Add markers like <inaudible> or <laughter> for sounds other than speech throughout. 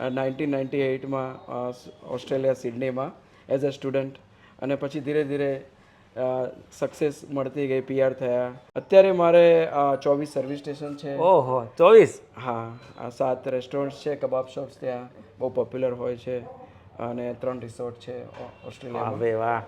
Nineteen ninety એઇટમાં Australia સિડનીમાં as a student અને પછી ધીરે ધીરે સક્સેસ મળતી ગઈ પીઆર થયા. અત્યારે મારે ચોવીસ સર્વિસ સ્ટેશન છે. ઓહો ચોવીસ? હા સાત રેસ્ટોરન્ટ્સ છે કબાબ શોપ્સ ત્યાં બહુ પોપ્યુલર હોય છે. અને ત્રણ રિસોર્ટ છે ઓસ્ટ્રેલિયા ઓસ્ટ્રેલિયામાં. હવે વાહ.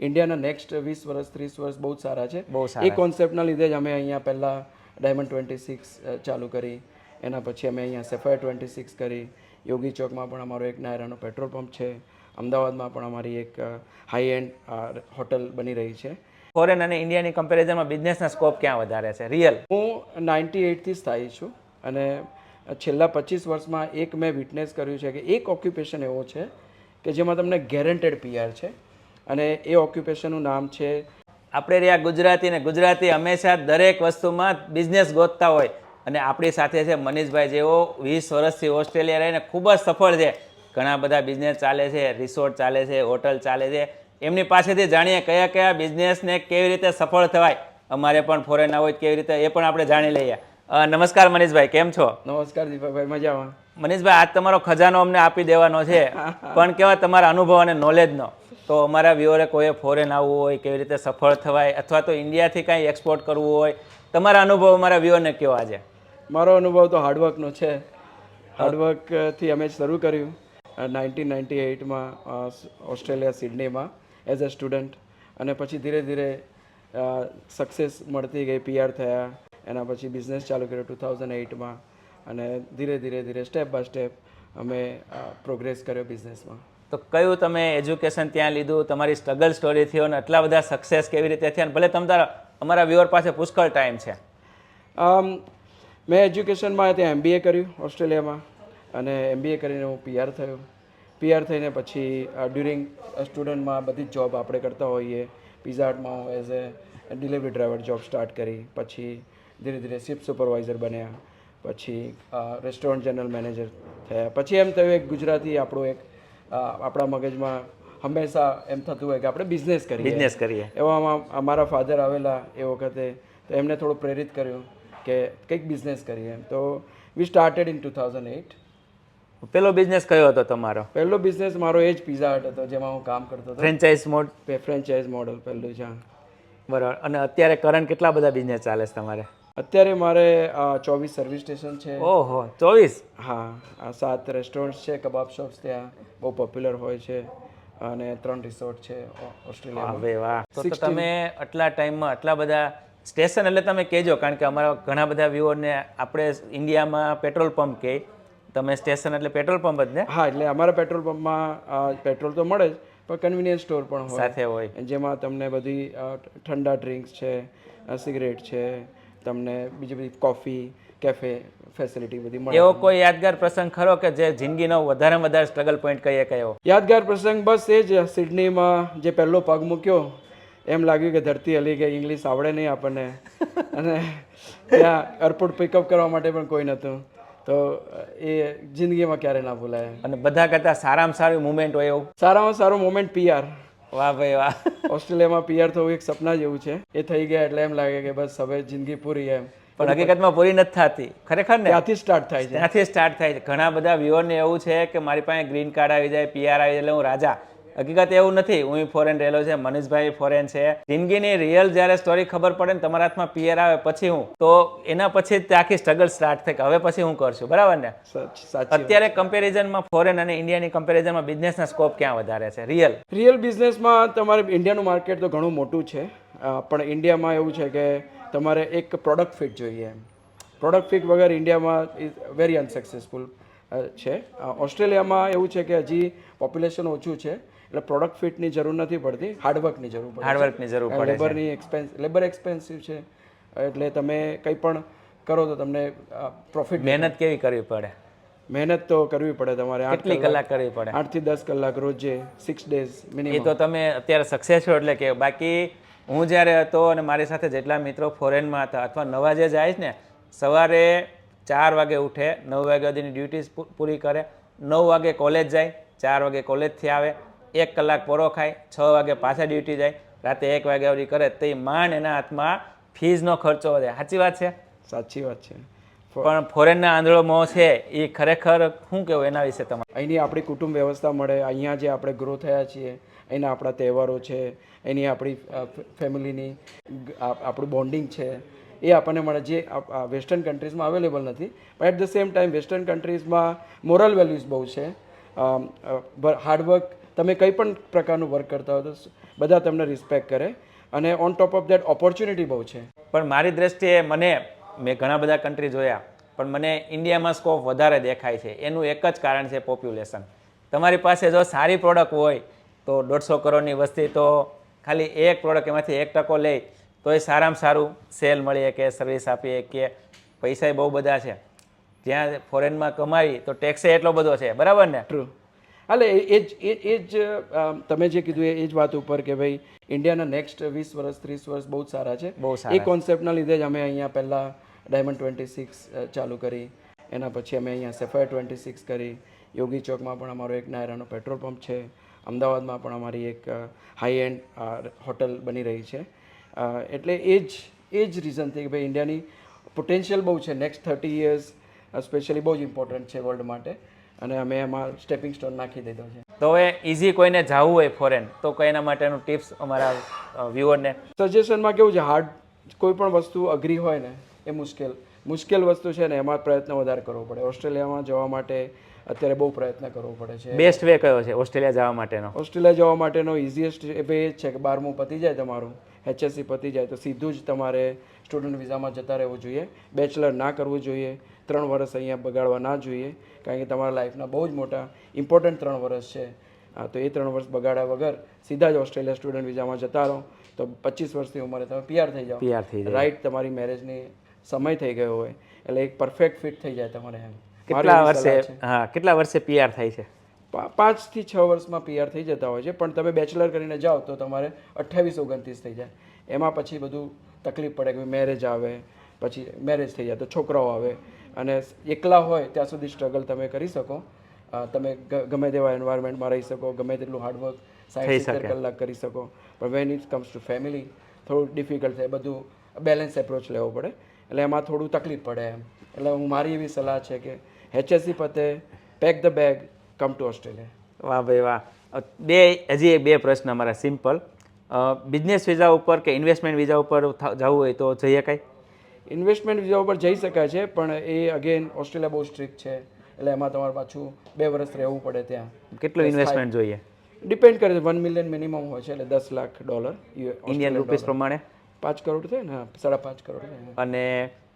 ઇન્ડિયાના નેક્સ્ટ વીસ વર્ષ ત્રીસ વર્ષ બહુ જ સારા છે. બહુ એ કોન્સેપ્ટના લીધે જ અમે અહીંયા પહેલાં ડાયમંડ ટ્વેન્ટી સિક્સ ચાલુ કરી. એના પછી અમે અહીંયા સેફાયર ટ્વેન્ટી સિક્સ કરી. યોગી ચોકમાં પણ અમારો એક નાયરાનો પેટ્રોલ પંપ છે. અમદાવાદમાં પણ અમારી એક હાઈ એન્ડ હોટલ બની રહી છે. ફોરેન અને ઇન્ડિયાની કમ્પેરિઝનમાં બિઝનેસના સ્કોપ ક્યાં વધારે છે? રિયલ હું નાઇન્ટી એઇટથી સ્થાયી છું અને છેલ્લા પચીસ વર્ષમાં એક મેં વિટનેસ કર્યું છે કે એક ઓક્યુપેશન એવો છે કે જેમાં તમને ગેરંટેડ પીઆર છે અને એ ઓક્યુપેશનનું નામ છે આપણે રહ્યા ગુજરાતી ને ગુજરાતી હંમેશા દરેક વસ્તુમાં બિઝનેસ ગોતતા હોય. અને આપણી સાથે છે મનીષભાઈ જેવો વીસ વર્ષથી ઓસ્ટ્રેલિયા રહીને ખૂબ જ સફળ છે. ઘણા બધા બિઝનેસ ચાલે છે રિસોર્ટ ચાલે છે હોટલ ચાલે છે. એમની પાસેથી જાણીએ કયા કયા બિઝનેસને કેવી રીતે સફળ થવાય. અમારે પણ ફોરેન હોય કેવી રીતે એ પણ આપણે જાણી લઈએ. નમસ્કાર મનીષભાઈ કેમ છો? નમસ્કાર દીપકભાઈ મજામાં. મનીષભાઈ આજ તમારો ખજાનો અમને આપી દેવાનો છે <laughs> પણ કેવા તમારા અનુભવ અને નોલેજનો તો અમારા વ્યુઅરે કોઈ ફોરેન આવવું હોય કેવી રીતે સફળ થવાય અથવા તો ઇન્ડિયાથી કાંઈ એક્સપોર્ટ કરવું હોય તમારા અનુભવ અમારા વ્યુઅરને કેવા આજે? મારો અનુભવ તો હાર્ડવર્કનો છે. હાર્ડવર્કથી અમે શરૂ કર્યું. નાઇન્ટીન નાઇન્ટી એઇટમાં ઓસ્ટ્રેલિયા સિડનીમાં એઝ અ સ્ટુડન્ટ અને પછી ધીરે ધીરે સક્સેસ મળતી ગઈ પીઆર થયા. એના પછી બિઝનેસ ચાલુ કર્યો ટુ થાઉઝન્ડ એઇટમાં અને ધીરે ધીરે ધીરે સ્ટેપ બાય સ્ટેપ અમે પ્રોગ્રેસ કર્યો બિઝનેસમાં તો કયું તમે એજ્યુકેશન ત્યાં લીધું? તમારી સ્ટ્રગલ સ્ટોરી થયો અને આટલા બધા સક્સેસ કેવી રીતે થયા? ભલે ભલે તમારા અમારા વ્યુઅર પાસે પુષ્કળ ટાઈમ છે. મેં એજ્યુકેશનમાં ત્યાં એમબીએ કર્યું ઓસ્ટ્રેલિયામાં અને એમબીએ કરીને હું પીઆર થયો. પીઆર થઈને પછી ડ્યુરિંગ સ્ટુડન્ટમાં બધી જ જોબ આપણે કરતા હોઈએ. પિઝા હટમાં હું as a delivery driver job start કરી. પછી ધીરે ધીરે શિફ્ટ સુપરવાઇઝર બન્યા. પછી રેસ્ટોરન્ટ જનરલ મેનેજર થયા. પછી એમ થયું એક ગુજરાતી આપણું એક આપણા મગજમાં હંમેશા એમ થતું હોય કે આપણે બિઝનેસ કરીએ. બિઝનેસ કરીએ. એવામાં અમારા ફાધર આવેલા એ વખતે તો એમને થોડું પ્રેરિત કર્યું. કે કંઈક બિઝનેસ કરીએ એમ. તો we started in two thousand eight પહેલો બિઝનેસ કયો હતો તમારો? પહેલો બિઝનેસ મારો એ જ પિઝા હટ હતો જેમાં હું કામ કરતો હતો. ફ્રેન્ચાઇઝ મોડ ફ્રેન્ચાઇઝ મોડલ પહેલું છે બરાબર. અને અત્યારે કરંટ કેટલા બધા બિઝનેસ ચાલે છે તમારે? અત્યારે મારે ચોવીસ સર્વિસ સ્ટેશન છે. ઓહો ચોવીસ? હા આ સાત રેસ્ટોરન્ટ છે કબાબ શોપ્સ ત્યાં બહુ પોપ્યુલર હોય છે અને ત્રણ રિસોર્ટ છે ઓસ્ટ્રેલિયા હવે વાહ. તો તો તમે આટલા ટાઈમમાં આટલા બધા સ્ટેશન એટલે તમે કહેજો કારણ કે અમારા ઘણા બધા વ્યુઅરને આપણે ઇન્ડિયામાં પેટ્રોલ પંપ કહે. તમે સ્ટેશન એટલે પેટ્રોલ પંપ જ ને? હા એટલે અમારા પેટ્રોલ પંપમાં પેટ્રોલ તો મળે જ પણ કન્વિનિયન્સ સ્ટોર પણ હોય. સાથે હોય. જેમાં તમને બધી ઠંડા ડ્રિંક્સ છે સિગરેટ છે તમને બીજી બધી કોફી કેફે ફેસિલિટી બધી મળે એવો કોઈ યાદગાર પ્રસંગ ખરો કે જે જિંદગીનો વધારેમાં વધારે સ્ટ્રગલ પોઈન્ટ કહીએ કયો? યાદગાર પ્રસંગ બસ એ જ સિડનીમાં જે પહેલો પગ મૂક્યો એમ લાગ્યું કે ધરતી હલી ગઈ ઇંગ્લિશ આવડે નહીં આપણને. અને ત્યાં એરપોર્ટ પિકઅપ કરવા માટે પણ કોઈ નહોતું. તો એ જિંદગીમાં ક્યારે ના ભૂલાય. અને બધા કરતાં સારામાં સારું મુમેન્ટ હોય એવું? સારામાં સારું મુમેન્ટ પીઆર વાહ ભાઈ વાહ. ઓસ્ટ્રેલિયામાં પીઆર થવું એક સપના જેવું છે. એ થઈ ગયા એટલે એમ લાગે કે બસ હવે જિંદગી પૂરી એમ. પણ હકીકતમાં પૂરી નથી થતી. ખરેખર ને? ત્યાંથી સ્ટાર્ટ થાય છે. ત્યાંથી સ્ટાર્ટ થાય છે. ઘણા બધા વ્યુઅરને એવું છે કે મારી પાસે ગ્રીન કાર્ડ આવી જાય પીઆર આવી જાય એટલે હું રાજા. હકીકત એવું નથી. હું ફોરેન રહેલો છે મનીષભાઈ ફોરેન છે. જિંદગીની રિયલ જ્યારે સ્ટોરી ખબર પડે ને તમારા હાથમાં પિયર આવે પછી હું. તો એના પછી જ આખી સ્ટ્રગલ સ્ટાર્ટ થાય કે હવે પછી હું કરશું. બરાબર ને? અત્યારે કમ્પેરિઝનમાં ફોરેન અને ઇન્ડિયાની કમ્પેરિઝનમાં બિઝનેસના સ્કોપ ક્યાં વધારે છે? રિયલ રિયલ બિઝનેસમાં તમારે ઇન્ડિયાનું માર્કેટ તો ઘણું મોટું છે. પણ ઇન્ડિયામાં એવું છે કે તમારે એક પ્રોડક્ટ ફિટ જોઈએ એમ. પ્રોડક્ટ ફિટ વગર ઇન્ડિયામાં ઇઝ વેરી અનસક્સેસફુલ છે. ઓસ્ટ્રેલિયામાં એવું છે કે હજી પોપ્યુલેશન ઓછું છે. એટલે પ્રોડક્ટ ફિટની જરૂર નથી પડતી હાર્ડવર્કની જરૂર પડે હાર્ડવર્કની જરૂર પડે લેબરની એક્સપેન્સ લેબર એક્સપેન્સિવ છે. એટલે તમે કંઈ પણ કરો તો તમને પ્રોફિટ મહેનત કેવી કરવી પડે? મહેનત તો કરવી પડે તમારે આઠ કેટલી કલાક કરવી પડે? આઠથી દસ કલાક રોજે સિક્સ ડેઝ મિનિમમ એ તો તમે અત્યારે સક્સેસ છો એટલે કે બાકી હું જ્યારે હતો અને મારી સાથે જેટલા મિત્રો ફોરેનમાં હતા અથવા નવા જે જાય છે ને સવારે ચાર વાગે ઉઠે નવ વાગ્યા સુધીની ડ્યુટી પૂરી કરે નવ વાગે કોલેજ જાય ચાર વાગે કોલેજથી આવે એક કલાક પોરો ખાય છ વાગે પાછા ડ્યુટી જાય રાતે એક વાગે આવડી કરે તે માંડ એના હાથમાં ફીઝનો ખર્ચો વધે. સાચી વાત છે? સાચી વાત છે. પણ ફોરેનના આંધળો છે એ ખરેખર શું કહેવું એના વિશે તમારે? અહીંની આપણી કુટુંબ વ્યવસ્થા મળે અહીંયા જે આપણે ગ્રો થયા છીએ એના આપણા તહેવારો છે એની આપણી ફેમિલીની આપણું બોન્ડિંગ છે એ આપણને મળે. જે વેસ્ટર્ન કન્ટ્રીઝમાં અવેલેબલ નથી પણ at the same time western કન્ટ્રીઝમાં moral values બહુ છે. હાર્ડવર્ક તમે કંઈ પણ પ્રકારનું વર્ક કરતા હો તો બધા તમને રિસ્પેક્ટ કરે અને on top of that opportunity બહુ છે. પણ મારી દ્રષ્ટિએ મને મેં ઘણા બધા કન્ટ્રી જોયા પણ મને ઇન્ડિયામાં સ્કોપ વધારે દેખાય છે. એનું એક જ કારણ છે પોપ્યુલેશન તમારી પાસે જો સારી પ્રોડક્ટ હોય તો દોઢસો કરોડની વસ્તી તો ખાલી એક પ્રોડક્ટ એમાંથી એક ટકો લે તો એ સારામાં સારું સેલ મળીએ કે સર્વિસ આપીએ કે પૈસા બહુ બધા છે. જ્યાં ફોરેનમાં કમાવી તો ટેક્સે એટલો બધો છે. બરાબર ને? ટ્રુ હાલે એ જ એ જ તમે જે કીધું એ એ જ વાત ઉપર કે ભાઈ ઇન્ડિયાના નેક્સ્ટ વીસ વર્ષ ત્રીસ વર્ષ બહુ જ સારા છે. બહુ સારા. એ કોન્સેપ્ટના લીધે જ અમે અહીંયા પહેલાં ડાયમંડ ટ્વેન્ટી સિક્સ ચાલુ કરી. એના પછી અમે અહીંયા સેફાયર ટ્વેન્ટી સિક્સ કરી યોગી ચોકમાં પણ અમારો એક નાયરાનો પેટ્રોલ પંપ છે. અમદાવાદમાં પણ અમારી એક હાઈ એન્ડ હોટલ બની રહી છે. એટલે એ જ એ જ રીઝનથી કે ભાઈ ઇન્ડિયાની પોટેન્શિયલ બહુ છે. નેક્સ્ટ થર્ટી યર્સ સ્પેશિયલી બહુ જ ઇમ્પોર્ટન્ટ છે વર્લ્ડ માટે. અને અમે એમાં સ્ટેપિંગ સ્ટોન નાખી દીધો છે. તો હવે ઇઝી કોઈને જવું હોય ફોરેન તો એના માટેનું ટિપ્સ અમારા વ્યુઅરને સજેશનમાં કેવું છે? હાર્ડ કોઈ પણ વસ્તુ અઘરી હોય ને એ મુશ્કેલ. મુશ્કેલ વસ્તુ છે ને એમાં પ્રયત્ન વધારે કરવો પડે. ઓસ્ટ્રેલિયામાં જવા માટે અત્યારે બહુ પ્રયત્ન કરવો પડે છે. બેસ્ટ વે કયો છે? ઓસ્ટ્રેલિયા જવા માટેનો? ઓસ્ટ્રેલિયા જવા માટેનો ઇઝીએસ્ટ એ એ છે કે બારમું પતી જાય તમારું એચએસસી પતી જાય તો સીધું જ તમારે સ્ટુડન્ટ વિઝામાં જતા રહેવું જોઈએ. બેચલર ના કરવું જોઈએ. ત્રણ વર્ષ અહીંયા બગાડવા ના જોઈએ કારણ કે તમારા લાઈફના બહુ જ મોટા ઇમ્પોર્ટન્ટ ત્રણ વર્ષ છે. હા તો એ ત્રણ વર્ષ બગાડ્યા વગર સીધા જ ઓસ્ટ્રેલિયા સ્ટુડન્ટ વિઝામાં જતા રહો. તો પચીસ વર્ષની ઉંમરે તમે પીઆર થઈ જાઓ. પીઆર થઈ રાઈટ તમારી મેરેજની સમય થઈ ગયો હોય. એટલે એક પરફેક્ટ ફિટ થઈ જાય તમારે એમ. કેટલા વર્ષે હા કેટલા વર્ષે પીઆર થાય છે? પાંચથી છ વર્ષમાં પીઆર થઈ જતા હોય છે પણ તમે બેચલર કરીને જાઓ તો તમારે અઠ્ઠાવીસ ઓગણત્રીસ થઈ જાય. એમાં પછી બધું તકલીફ પડે કે મેરેજ આવે પછી મેરેજ થઈ જાય તો છોકરાઓ આવે. અને એકલા હોય ત્યાં સુધી સ્ટ્રગલ તમે કરી શકો. તમે ગમે તેવા એન્વાયરમેન્ટમાં રહી શકો ગમે તેટલું હાર્ડવર્ક સાઠ સિત્તેર કલાક કરી શકો. પણ when it comes to family થોડું ડિફિકલ્ટ થાય બધું બેલેન્સ એપ્રોચ લેવો પડે. એટલે એમાં થોડું તકલીફ પડે એમ. એટલે હું મારી એવી સલાહ છે કે એચએસસી પતે pack the bag come to Australia વાહ ભાઈ વાહ. બે હજી બે પ્રશ્ન અમારા સિમ્પલ બિઝનેસ વિઝા ઉપર કે ઇન્વેસ્ટમેન્ટ વિઝા ઉપર જવું હોય તો જઈએ કાંઈ? ઇન્વેસ્ટમેન્ટ વિઝા ઉપર જઈ શકાય છે પણ એ અગેન ઓસ્ટ્રેલિયા બહુ સ્ટ્રિક્ટ છે. એટલે એમાં તમારે પાછું બે વર્ષ રહેવું પડે ત્યાં. કેટલું ઇન્વેસ્ટમેન્ટ જોઈએ? ડિપેન્ડ કરે છે વન મિલિયન મિનિમમ હોય છે એટલે દસ લાખ ડોલર ઇન્ડિયન રૂપીસ પ્રમાણે? પાંચ કરોડ થાય ને સાડા પાંચ કરોડ અને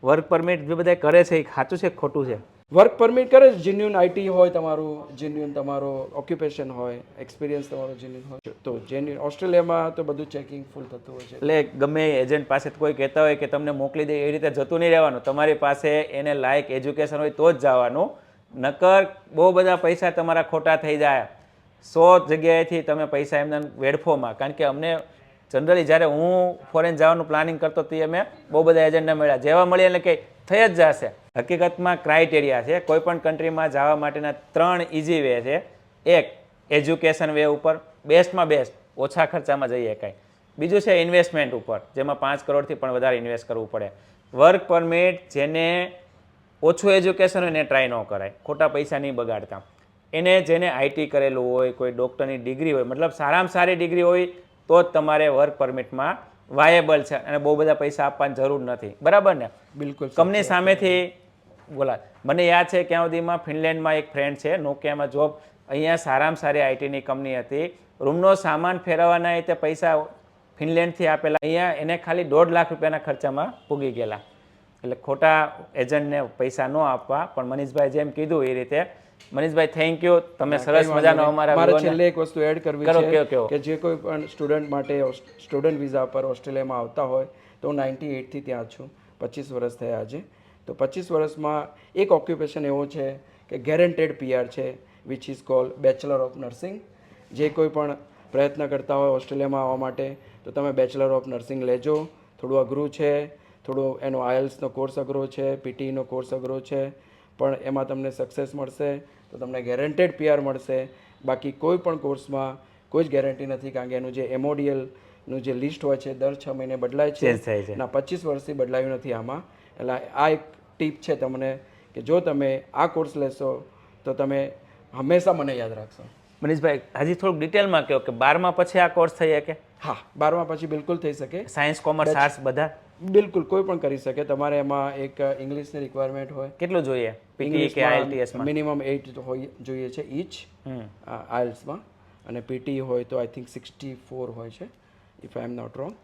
વર્ક પરમિટ જે બધા કરે છે એ સાચું છે ખોટું છે? વર્ક પરમિટ કરે જેન્યુન આઈટી હોય, તમારું જેન્યુન તમારો ઓક્યુપેશન હોય એક્સપિરિયન્સ તમારો જેન્યુન હોય. તો જેન્યુન ઓસ્ટ્રેલિયામાં તો બધું ચેકિંગ ફૂલ થતું હોય છે. એટલે ગમે એજન્ટ પાસે કોઈ કહેતા હોય કે તમને મોકલી દે, એ રીતે જતું નહીં રહેવાનું. તમારી પાસે એને લાયક એજ્યુકેશન હોય તો જ જવાનું. નકર બહુ બધા પૈસા તમારા ખોટા થઈ જાય. સો જગ્યાએથી તમે પૈસા એમને વેડફોમાં. કારણ કે અમને જનરલી જ્યારે હું ફોરેન જવાનું પ્લાનિંગ કરતો તે અમે બહુ બધા એજન્ટને મળ્યા. જેવા મળ્યા એટલે કે થઈ જ જશે. હકીકતમાં ક્રાઇટેરિયા છે. કોઈપણ કન્ટ્રીમાં જવા માટેના ત્રણ ઇઝી વે છે. એક એજ્યુકેશન વે ઉપર. બેસ્ટમાં બેસ્ટ ઓછા ખર્ચામાં જઈએ કાંઈ બીજું છે ઇન્વેસ્ટમેન્ટ ઉપર જેમાં પાંચ કરોડથી પણ વધારે ઇન્વેસ્ટ કરવું પડે. વર્ક પરમિટ જેને ઓછું એજ્યુકેશન હોય ને ટ્રાય ન કરાય. ખોટા પૈસા નહીં બગાડતા. એને જેને આઈટી કરેલું હોય કોઈ ડૉક્ટરની ડિગ્રી હોય મતલબ સારામાં સારી ડિગ્રી હોય તો જ તમારે વર્ક પરમિટમાં વાયેબલ છે અને બહુ બધા પૈસા આપવાની જરૂર નથી. બરાબર ને? બિલકુલ કંપની સામેથી બોલા મને યાદ છે ક્યાં સુધીમાં ફિનલેન્ડમાં એક ફ્રેન્ડ છે નોકિયામાં જોબ અહીંયા સારામાં સારી આઈટીની કંપની હતી. રૂમનો સામાન ફેરવવાના તે પૈસા ફિનલેન્ડથી આપેલા અહીંયા એને ખાલી દોઢ લાખ રૂપિયાના ખર્ચામાં પૂગી ગયેલા. એટલે ખોટા એજન્ટને પૈસા ન આપવા પણ મનીષભાઈ જેમ કીધું એ રીતે મનીષભાઈ થેન્ક યુ તમે સરસ મજાનો અમારા મારે છેલ્લે એક વસ્તુ એડ કરવી છે. કે જે કોઈ પણ સ્ટુડન્ટ માટે સ્ટુડન્ટ વિઝા પર ઓસ્ટ્રેલિયામાં આવતા હોય તો હું નાઇન્ટી એટથી ત્યાં છું. પચીસ વર્ષ થયા આજે. તો પચીસ વર્ષમાં એક ઓક્યુપેશન એવો છે કે ગેરંટેડ પીઆર છે which is call bachelor of nursing જે કોઈ પણ પ્રયત્ન કરતા હોય ઓસ્ટ્રેલિયામાં આવવા માટે તો તમે બેચલર ઓફ નર્સિંગ લેજો. થોડું અઘરું છે થોડું એનો આયલ્સનો કોર્સ અઘરો છે પીટીનો કોર્સ અઘરો છે પણ એમાં તમને સક્સેસ મળશે તો તમને ગેરંટેડ પીઆર મળશે. બાકી કોઈ પણ કોર્સમાં કોઈ જ ગેરંટી નથી કારણ કે એનું જે એમોડિયલનું જે લિસ્ટ હોય છે દર છ મહિને બદલાય છે. ના પચીસ વર્ષથી બદલાયું નથી આમાં. એટલે આ એક ટીપ છે તમને કે જો તમે આ કોર્સ લેશો તો તમે હંમેશા મને યાદ રાખશો. મનીષભાઈ હજી થોડુંક ડિટેલમાં કહો કે બારમા પછી આ કોર્સ થઈ શકે? હા બારમા પછી બિલકુલ થઈ શકે. સાયન્સ કોમર્સ આર્ટ્સ બધા? બિલકુલ કોઈ પણ કરી શકે. તમારે એમાં એક ઇંગ્લિશની રિક્વાયરમેન્ટ હોય. કેટલું જોઈએ? પીટી કે આઈએલટીએસ મિનિમમ 8 હોય જોઈએ છે ઈચ આઇલ્સમાં અને પીટી હોય તો આઈ થિંક સિક્સટી ફોર હોય છે if I am not wrong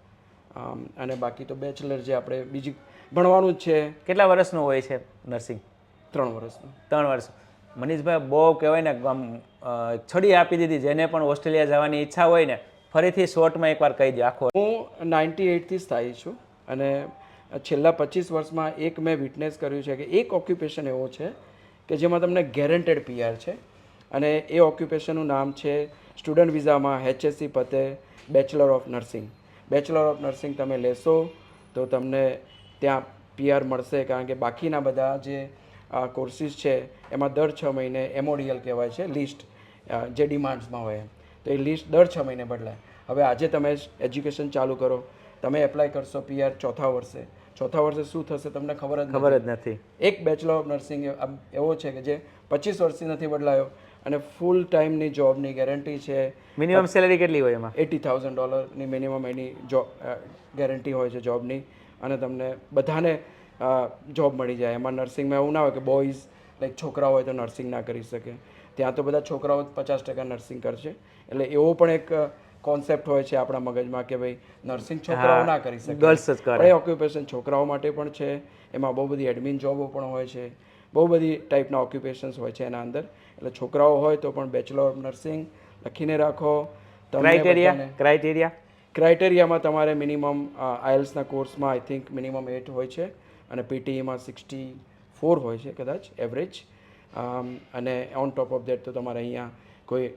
અને બાકી તો બેચલર જે આપણે બીજી ભણવાનું જ છે. કેટલા વર્ષનું હોય છે નર્સિંગ ત્રણ વર્ષનું. ત્રણ વર્ષ. મનીષભાઈ બહુ કહેવાય ને આમ છડી આપી દીધી. જેને પણ ઓસ્ટ્રેલિયા જવાની ઈચ્છા હોય ને ફરીથી શોર્ટમાં એકવાર કહી દે આખો. હું નાઇન્ટી એઇટથી સ્થાયી છું અને છેલ્લા પચીસ વર્ષમાં એક મેં વિટનેસ કર્યું છે કે એક ઓક્યુપેશન એવો છે કે જેમાં તમને ગેરંટેડ પીઆર છે. અને એ ઓક્યુપેશનનું નામ છે સ્ટુડન્ટ વિઝામાં એચએસસી પતે bachelor of nursing bachelor of nursing તમે લેશો તો તમને ત્યાં પીઆર મળશે કારણ કે બાકીના બધા જે કોર્સિસ છે એમાં દર છ મહિને એમઓડીએલ કહેવાય છે લિસ્ટ જે ડિમાન્ડ્સમાં હોય તો એ લિસ્ટ દર છ મહિને બદલાય. હવે આજે તમે એજ્યુકેશન ચાલુ કરો તમે એપ્લાય કરશો પીઆર ચોથા વર્ષે. ચોથા વર્ષે શું થશે તમને ખબર જ ખબર જ નથી. એક બેચલર ઓફ નર્સિંગ એવો છે કે જે પચીસ વર્ષથી નથી બદલાયો. અને ફૂલ ટાઈમની જોબની ગેરંટી છે. મિનિમમ સેલેરી કેટલી હોય એમાં? એટી થાઉઝન્ડ ડોલરની મિનિમમ એની જોબ ગેરંટી હોય છે જોબની અને તમને બધાને જોબ મળી જાય. એમાં નર્સિંગમાં એવું ના હોય કે બોયઝ લાઈક છોકરા હોય તો નર્સિંગ ના કરી શકે. ત્યાં તો બધા છોકરાઓ પચાસ ટકા નર્સિંગ કરશે. એટલે એવો પણ એક કોન્સેપ્ટ હોય છે આપણા મગજમાં કે ભાઈ નર્સિંગ છોકરાઓ ના કરી શકે. ગર્લ્સ જ કરે. ઓક્યુપેશન છોકરાઓ માટે પણ છે. એમાં બહુ બધી એડમિન જોબો પણ હોય છે. બહુ બધી ટાઈપના ઓક્યુપેશન્સ હોય છે એના અંદર. એટલે છોકરાઓ હોય તો પણ બેચલર ઓફ નર્સિંગ લખીને રાખો. ક્રાઇટેરિયા ક્રાઇટેરિયા ક્રાઇટેરિયામાં તમારે મિનિમમ આઇલ્સના કોર્સમાં આઈ થિંક મિનિમમ એટ હોય છે અને પીટીઈમાં સિક્સટી ફોર હોય છે કદાચ એવરેજ અને ઓન ટોપ ઓફ દેટ તો તમારે અહીંયા કોઈ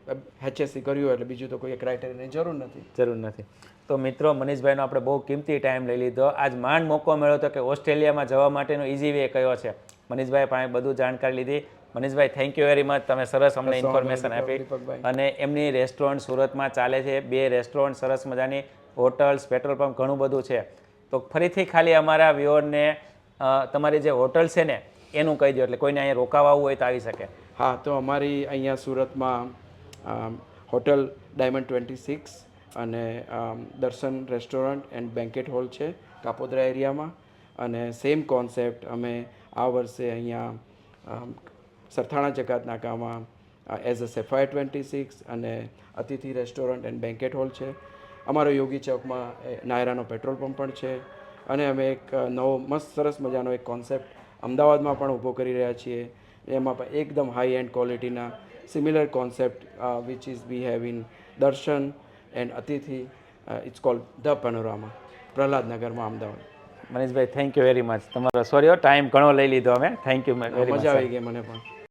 એચએસસી કર્યું એટલે બીજું તો કોઈ ક્રાઇટેરિયાની જરૂર નથી. જરૂર નથી. તો મિત્રો મનીષભાઈનો આપણે બહુ કિંમતી ટાઈમ લઈ લીધો. આજ માંડ મોકો મળ્યો હતો કે ઓસ્ટ્રેલિયામાં જવા માટેનો ઇઝી વે કયો છે? મનીષભાઈ પાસે બધું જાણકારી લીધી. મનીષભાઈ થેન્ક યુ વેરી મચ તમે સરસ અમને ઇન્ફોર્મેશન આપી. અને એમની રેસ્ટોરન્ટ સુરતમાં ચાલે છે. બે રેસ્ટોરન્ટ સરસ મજાની હોટલ્સ પેટ્રોલ પંપ ઘણું બધું છે. તો ફરીથી ખાલી અમારા વ્યુઅરને તમારી જે હોટલ છે ને એનું કહી દો એટલે કોઈને અહીંયા રોકાવા આવવું હોય તો આવી શકે. હા તો અમારી અહીંયા સુરતમાં હોટલ ડાયમંડ ટ્વેન્ટી સિક્સ અને દર્શન રેસ્ટોરન્ટ એન્ડ બેન્કેટ હોલ છે કાપોદ્રા એરિયામાં. અને સેમ કોન્સેપ્ટ અમે આ વર્ષે અહીંયા સરથાણા જકાત નાકામાં as a Sapphire twenty six અને Atithi restaurant and banquet hall છે. અમારો યોગી ચોકમાં નાયરાનો પેટ્રોલ પંપ પણ છે. અને અમે એક નવો મસ્ત સરસ મજાનો એક કોન્સેપ્ટ અમદાવાદમાં પણ ઊભો કરી રહ્યા છીએ. એમાં પણ એકદમ high end ક્વોલિટીના similar concept which is we have in Darshan and Atithi it's called the Panorama પ્રહલાદનગરમાં Ahmedabad. મનીષભાઈ થેન્ક યુ વેરી મચ તમારો સોરી ટાઈમ ઘણો લઈ લીધો અમે. થેન્ક યુ મજા આવી ગઈ મને પણ.